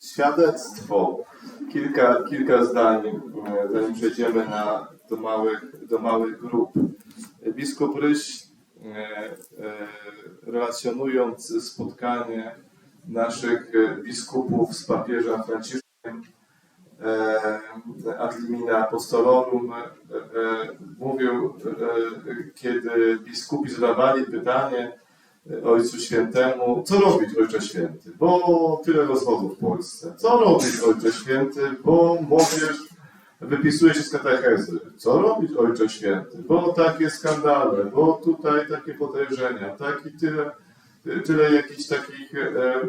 Świadectwo. Kilka, kilka zdań, e, zanim przejdziemy na, do, małych, do małych grup. Biskup Ryś, e, e, relacjonując spotkanie naszych biskupów z papieża Franciszkiem ad limina apostolorum, mówił, kiedy biskupi zadawali pytanie, Ojcu Świętemu, co robić Ojcze Święty, bo tyle rozwodów w Polsce. Co robić Ojcze Święty, bo młodzież wypisuje się z katechezy. Co robić Ojcze Święty, bo takie skandale, bo tutaj takie podejrzenia, taki tyle, tyle jakichś takich e, e,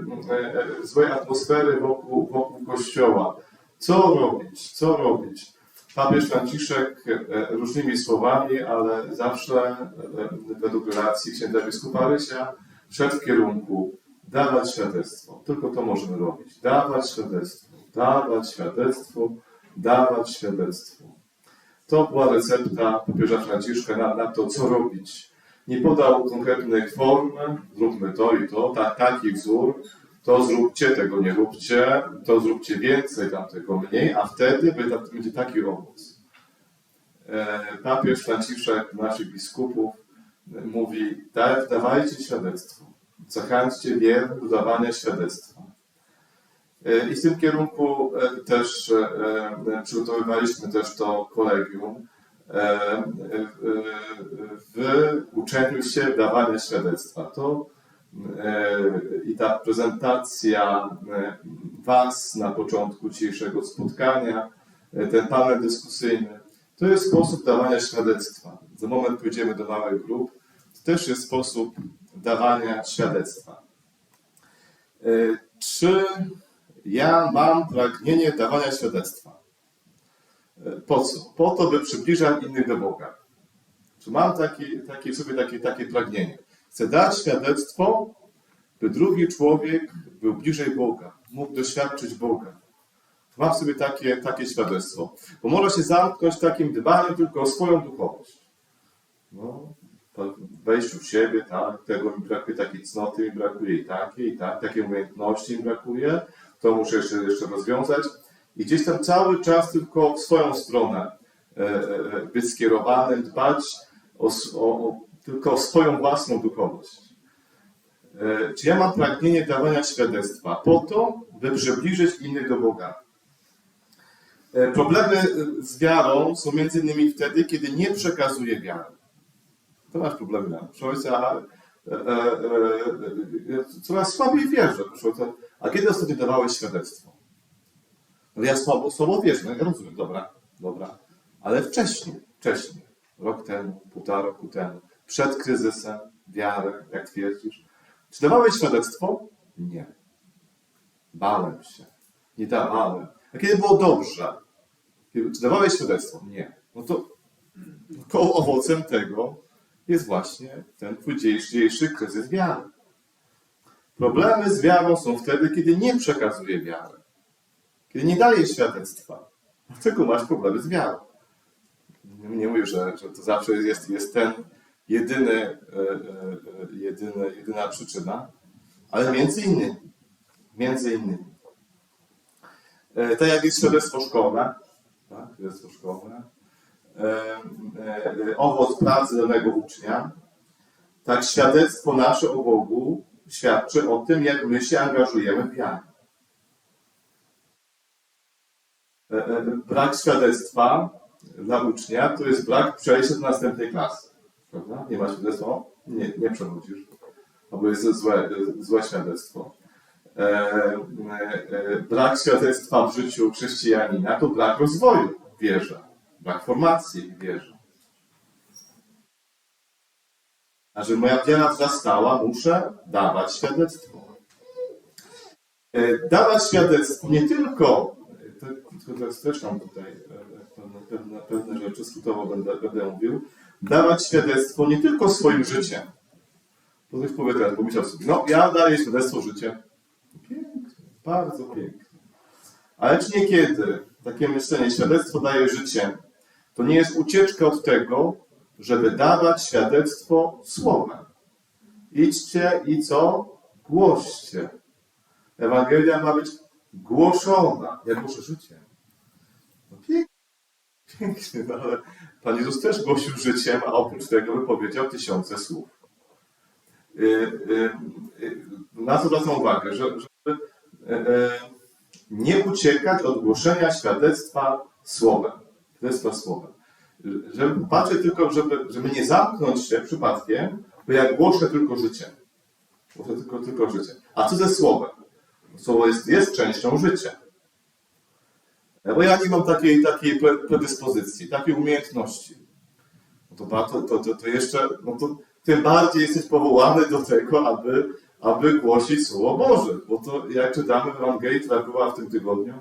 e, złej atmosfery wokół, wokół Kościoła. Co robić, co robić? Papież Franciszek e, różnymi słowami, ale zawsze e, według relacji księdza biskupa Rysia szedł w kierunku dawać świadectwo. Tylko to możemy robić. Dawać świadectwo, dawać świadectwo, dawać świadectwo. To była recepta papieża Franciszka na, na to, co robić. Nie podał konkretnych form, zróbmy to i to, ta, taki wzór, to zróbcie, tego nie róbcie, to zróbcie więcej, tamtego mniej, a wtedy będzie taki owoc. E, Papież Franciszek, naszych biskupów, mówi, "Da- dawajcie świadectwo, zachęćcie wiernych do dawania świadectwa. E, I w tym kierunku e, też przygotowywaliśmy też to kolegium w uczeniu się dawania świadectwa. To i ta prezentacja e, Was na początku dzisiejszego spotkania, e, ten panel dyskusyjny, to jest sposób dawania świadectwa. Za moment pójdziemy do małych grup. To też jest sposób dawania świadectwa. E, Czy ja mam pragnienie dawania świadectwa? E, Po co? Po to, by przybliżać innych do Boga. Czy mam taki, takie, w sobie takie, takie pragnienie? Chcę dać świadectwo, by drugi człowiek był bliżej Boga, mógł doświadczyć Boga. Mam sobie takie, takie świadectwo. Bo może się zamknąć takim dbaniu tylko o swoją duchowość. No, wejściu w siebie, tak, tego mi brakuje, takiej cnoty mi brakuje i takiej, tak, takiej umiejętności mi brakuje, to muszę jeszcze, jeszcze rozwiązać. I gdzieś tam cały czas tylko w swoją stronę e, e, być skierowanym, dbać o, o, tylko swoją własną duchowość. E, Czy ja mam pragnienie dawania świadectwa po to, by przybliżyć innych do Boga? E, Problemy e, z wiarą są między innymi wtedy, kiedy nie przekazuję wiary. To masz problem. Proszę ojca, coraz słabiej wierzę. Proszę. A kiedy ostatnio dawałeś świadectwo? No ja słabo, słabo wierzę, no ja rozumiem, dobra, dobra. Ale wcześniej, wcześniej, rok temu, półtora roku temu, przed kryzysem, wiarę, jak twierdzisz. Czy dawałeś świadectwo? Nie. Bałem się. Nie dawałem. A kiedy było dobrze? Kiedy- Czy dawałeś świadectwo? Nie. No to koło owocem tego jest właśnie ten twój dzisiejszy kryzys wiary. Problemy z wiarą są wtedy, kiedy nie przekazuje wiary. Kiedy nie daje świadectwa. Dlatego masz problemy z wiarą. Nie mówię, że, że to zawsze jest, jest ten jedyny, e, e, e, jedyny, jedyna przyczyna, ale między innymi. Między innymi. Tak jak jest świadectwo szkolne, tak, świadectwo szkolne, owoc pracy danego ucznia, tak świadectwo nasze o Bogu świadczy o tym, jak my się angażujemy w wiarę. Brak świadectwa dla ucznia to jest brak przejścia do następnej klasy. Prawda? Nie ma świadectwa? Nie, nie przechodzisz. Albo jest złe, złe świadectwo. E, e, e, brak świadectwa w życiu chrześcijanina to brak rozwoju w wierze, brak formacji w wierze. A że moja wiara wzrastała, muszę dawać świadectwo. E, Dawać świadectwo nie tylko, to, to też mam tutaj e, pewne, pewne, pewne rzeczy, skrótowo będę, będę mówił, dawać świadectwo nie tylko swoim życiem. To ktoś powie teraz, pomyślał sobie, no ja daję świadectwo życiem. Pięknie, bardzo pięknie. Ale czy niekiedy takie myślenie, świadectwo daje życie, to nie jest ucieczka od tego, żeby dawać świadectwo słowem. Idźcie i co? Głoście. Ewangelia ma być głoszona. Ja głoszę życiem. No pięknie, no ale Pan Jezus też głosił życiem, a oprócz tego wypowiedział tysiące słów. Y, y, y, Na co zwracam uwagę, że, żeby e, e, nie uciekać od głoszenia świadectwa słowem. Świadectwa słowem. Żeby patrzeć tylko, żeby, żeby nie zamknąć się przypadkiem, bo ja głoszę tylko życiem. Głoszę tylko, tylko życiem. A co ze słowem? Słowo jest, jest częścią życia. Bo ja nie mam takiej, takiej pre- predyspozycji, takiej umiejętności. No to, to, to, to jeszcze, no to tym bardziej jesteś powołany do tego, aby, aby głosić Słowo Boże. Bo to jak czytamy w Ewangelii, która była w tym tygodniu,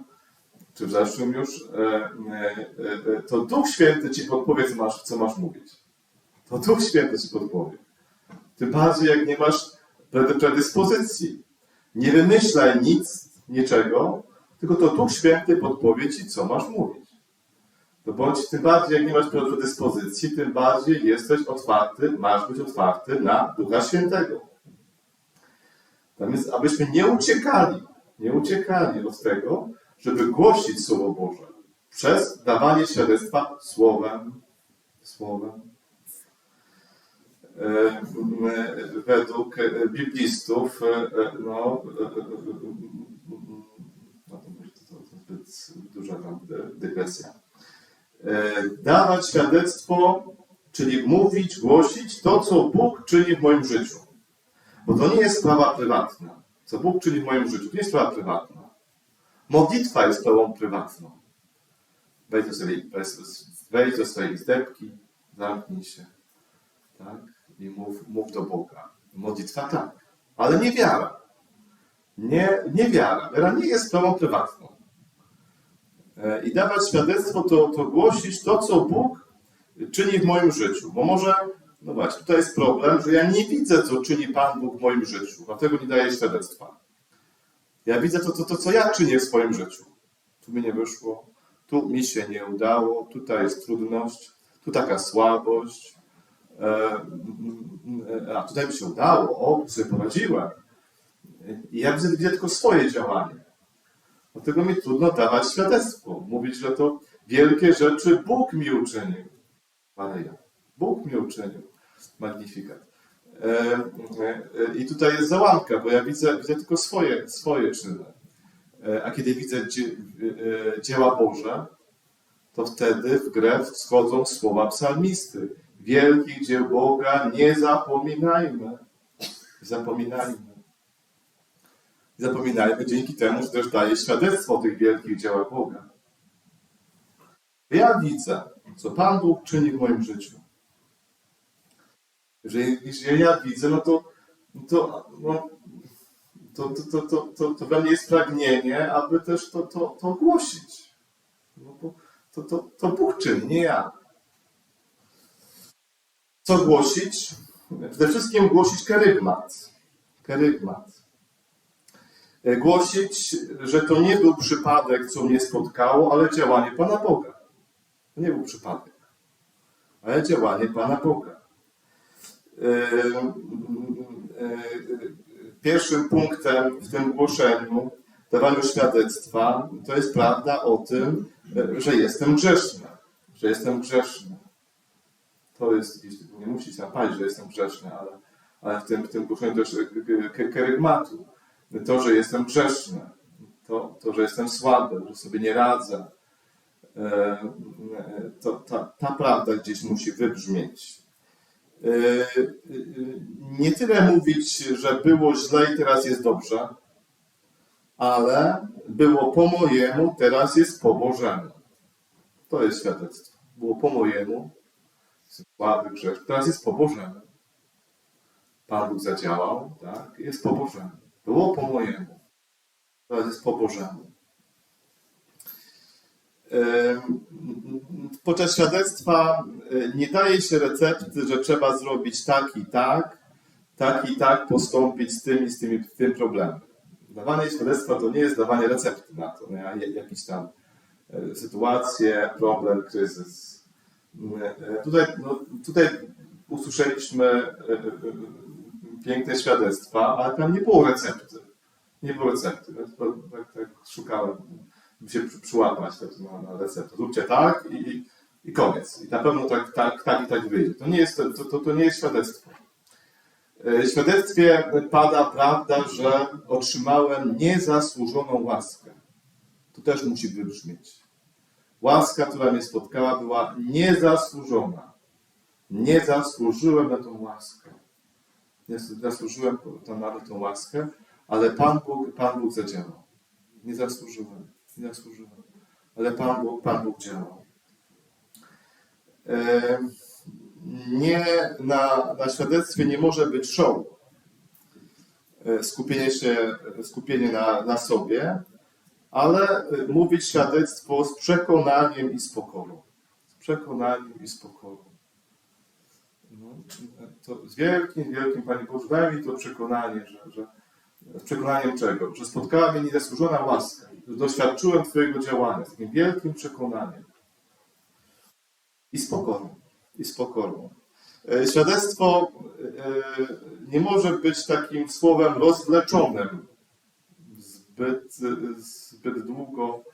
czy w zeszłym już, e, e, e, to Duch Święty ci podpowie, co masz, co masz mówić. To Duch Święty ci podpowie. Tym bardziej, jak nie masz predy- predyspozycji. Nie wymyślaj nic, niczego, tylko to Duch Święty podpowie ci, co masz mówić. To bądź tym bardziej, jak nie masz predyspozycji, tym bardziej jesteś otwarty, masz być otwarty na Ducha Świętego. Tak więc, abyśmy nie uciekali, nie uciekali od tego, żeby głosić Słowo Boże przez dawanie świadectwa słowem, słowem. E, m, Według e, biblistów, e, e, no, e, e, e, no to może to, to zbyt duża tam dy- dygresja. E, Dawać świadectwo, czyli mówić, głosić to, co Bóg czyni w moim życiu. Bo to nie jest sprawa prywatna. Co Bóg czyni w moim życiu, to nie jest sprawa prywatna. Modlitwa jest sprawą prywatną. Wejdź do swojej, wejdź do swojej izdebki, zamknij się, tak? I mów, mów do Boga. Modlitwa tak, ale nie wiara. Nie, nie wiara. Wiara nie jest sprawą prywatną. E, I dawać świadectwo to, to głosić to, co Bóg czyni w moim życiu. Bo może, no właśnie, tutaj jest problem, że ja nie widzę, co czyni Pan Bóg w moim życiu, dlatego nie daję świadectwa. Ja widzę to, to, to, co ja czynię w swoim życiu. Tu mi nie wyszło, tu mi się nie udało, tutaj jest trudność, tu taka słabość. E, e, a tutaj mi się udało, o, sobie poradziłem. I ja widzę, widzę tylko swoje działanie. Dlatego mi trudno dawać świadectwo. Mówić, że to wielkie rzeczy Bóg mi uczynił. Ale ja. Bóg mi uczynił. Magnifikat. E, e, I tutaj jest załamka, bo ja widzę, widzę tylko swoje, swoje czyny. E, A kiedy widzę dzie, e, dzieła Boże, to wtedy w grę wschodzą słowa psalmisty. Wielkich dzieł Boga nie zapominajmy. Zapominajmy. Zapominajmy dzięki temu, że też daje świadectwo o tych wielkich dziełach Boga. Ja widzę, co Pan Bóg czyni w moim życiu. Jeżeli, jeżeli ja widzę, no to, no to, no, to, to, to, to, to, we mnie jest pragnienie, aby też to, to, to głosić. No bo to, to, to Bóg czyni, nie ja. Co głosić? Przede wszystkim głosić kerygmat. Kerygmat. E, Głosić, że to nie był przypadek, co mnie spotkało, ale działanie Pana Boga. To nie był przypadek, ale działanie Pana Boga. E, e, Pierwszym punktem w tym głoszeniu, dawaniu świadectwa, to jest prawda o tym, że jestem grzeszny. Że jestem grzeszny. To jest, nie musi się napaść, że jestem grzeszny, ale, ale w tym, w tym głoszeniu też ke- kerygmatu. To, że jestem grzeszny. To, to, że jestem słaby, że sobie nie radzę. E, To, ta, ta prawda gdzieś musi wybrzmieć. E, e, Nie tyle mówić, że było źle i teraz jest dobrze, ale było po mojemu, teraz jest po Bożemu. To jest świadectwo. Było po mojemu, słaby grzech, teraz jest po Bożemu. Pan Bóg zadziałał, tak? Jest po Bożemu. Było po mojemu, teraz jest po Bożemu. Em, Podczas świadectwa e, nie daje się recepty, że trzeba zrobić tak i tak, tak i tak postąpić z tym i z tym, tym problemem. Dawanie świadectwa to nie jest dawanie recepty na to, na jakiś tam e, sytuację, problem, kryzys. E, Tutaj, no, tutaj usłyszeliśmy piękne świadectwa, ale tam nie było recepty. Nie było recepty. Tak, tak szukałem, by się przy- przyłapać tak, na, na receptę. Zróbcie tak i, i, i koniec. I na pewno tak, tak, tak i tak wyjdzie. To nie jest, to, to, to nie jest świadectwo. E, W świadectwie pada prawda, że otrzymałem niezasłużoną łaskę. To też musi wybrzmieć. Łaska, która mnie spotkała, była niezasłużona. Nie zasłużyłem na tą łaskę. Nie zasłużyłem tam na tą łaskę, ale Pan Bóg, Pan Bóg zadziałał. Nie zasłużyłem, nie zasłużyłem, ale Pan Bóg, Pan Bóg działał. Nie, na, na świadectwie nie może być show. E, Skupienie się, skupienie na, na sobie, ale e, mówić świadectwo z przekonaniem i z pokorą. Z przekonaniem i z pokorą. No, to z wielkim, wielkim Panie Boże, daj mi to przekonanie, że, że przekonaniem czego? Że spotkała mnie niezasłużona łaska, że doświadczyłem Twojego działania, z takim wielkim przekonaniem. I z pokorą. I z pokorą. E, Świadectwo e, nie może być takim słowem rozwleczonym zbyt, zbyt długo,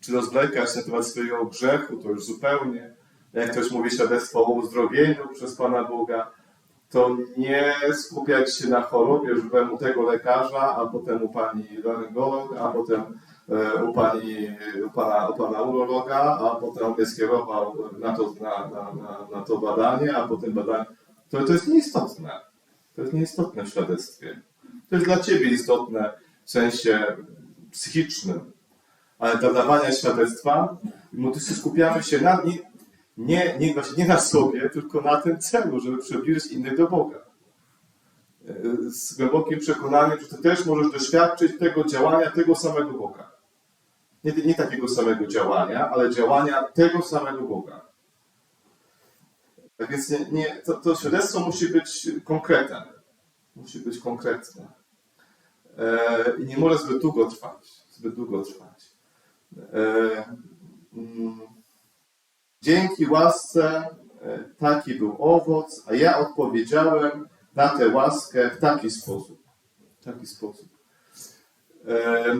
czy rozwlekać na temat swojego grzechu, to już zupełnie. Jak ktoś mówi świadectwo o uzdrowieniu przez Pana Boga, to nie skupiać się na chorobie, że byłem u tego lekarza, a potem u pani laryngolog, a potem e, u, pani, u, pana, u pana urologa, a potem on mnie skierował na to, na, na, na, na to badanie, a potem badanie. To, to jest nieistotne. To jest nieistotne w świadectwie. To jest dla ciebie istotne w sensie psychicznym, ale dla dawania świadectwa, no to się skupiamy się na nie, nie, właśnie nie na sobie, tylko na tym celu, żeby przybliżyć innych do Boga. E, Z głębokim przekonaniem, że ty też możesz doświadczyć tego działania tego samego Boga. Nie, nie takiego samego działania, ale działania tego samego Boga. Tak więc nie, nie, to, to świadectwo musi być konkretne. Musi być konkretne. E, I nie może zbyt długo trwać. Zbyt długo trwać. E, mm, Dzięki łasce e, taki był owoc, a ja odpowiedziałem na tę łaskę w taki sposób. W taki sposób. E, e,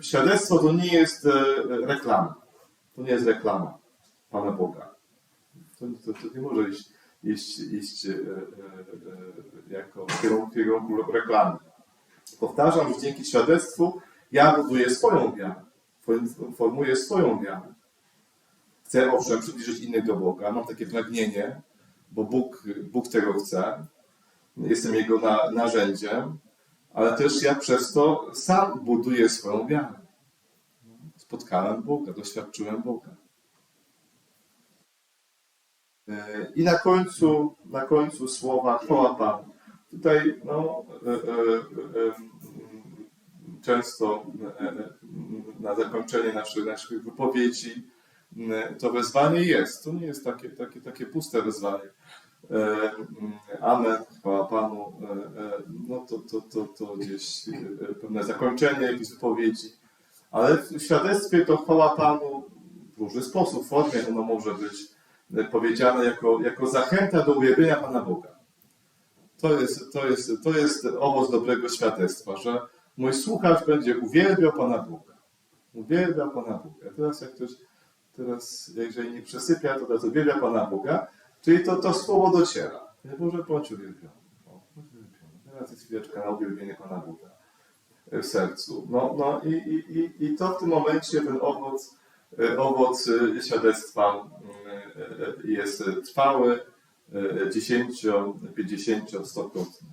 Świadectwo to nie jest reklama. To nie jest reklama Pana Boga. To, to, to nie może iść, iść, iść e, e, jako w kierunku, kierunku reklamy. Powtarzam, że dzięki świadectwu ja buduję swoją wiarę. Formuję swoją wiarę. Chcę owszem przybliżyć innych do Boga, mam takie pragnienie, bo Bóg, Bóg tego chce. Jestem Jego na, narzędziem, ale też ja przez to sam buduję swoją wiarę. Spotkałem Boga, doświadczyłem Boga. E, I na końcu, na końcu słowa chwała Panu. Tutaj no, e, e, e, często e, e, na zakończenie naszych, naszych wypowiedzi to wezwanie jest. To nie jest takie, takie, takie puste wezwanie. E, Amen, chwała Panu. E, e, No to, to, to, to gdzieś pewne zakończenie jakiejś wypowiedzi. Ale w świadectwie to chwała Panu w różny sposób, w formie ono może być powiedziane jako, jako zachęta do ujawienia Pana Boga. To jest, to, jest, to jest owoc dobrego świadectwa, że mój słuchacz będzie uwielbiał Pana Boga. Uwielbiał Pana Boga. Teraz jak ktoś Teraz, jeżeli nie przesypia, to teraz uwielbia Pana Boga, czyli to, to słowo dociera. Boże, bądź uwielbiony. Teraz jest chwileczka na uwielbienie Pana Boga w sercu. No, no i, i, i, i to w tym momencie ten owoc, e, owoc e, świadectwa e, e, jest trwały, 10, 50, 100-krotny.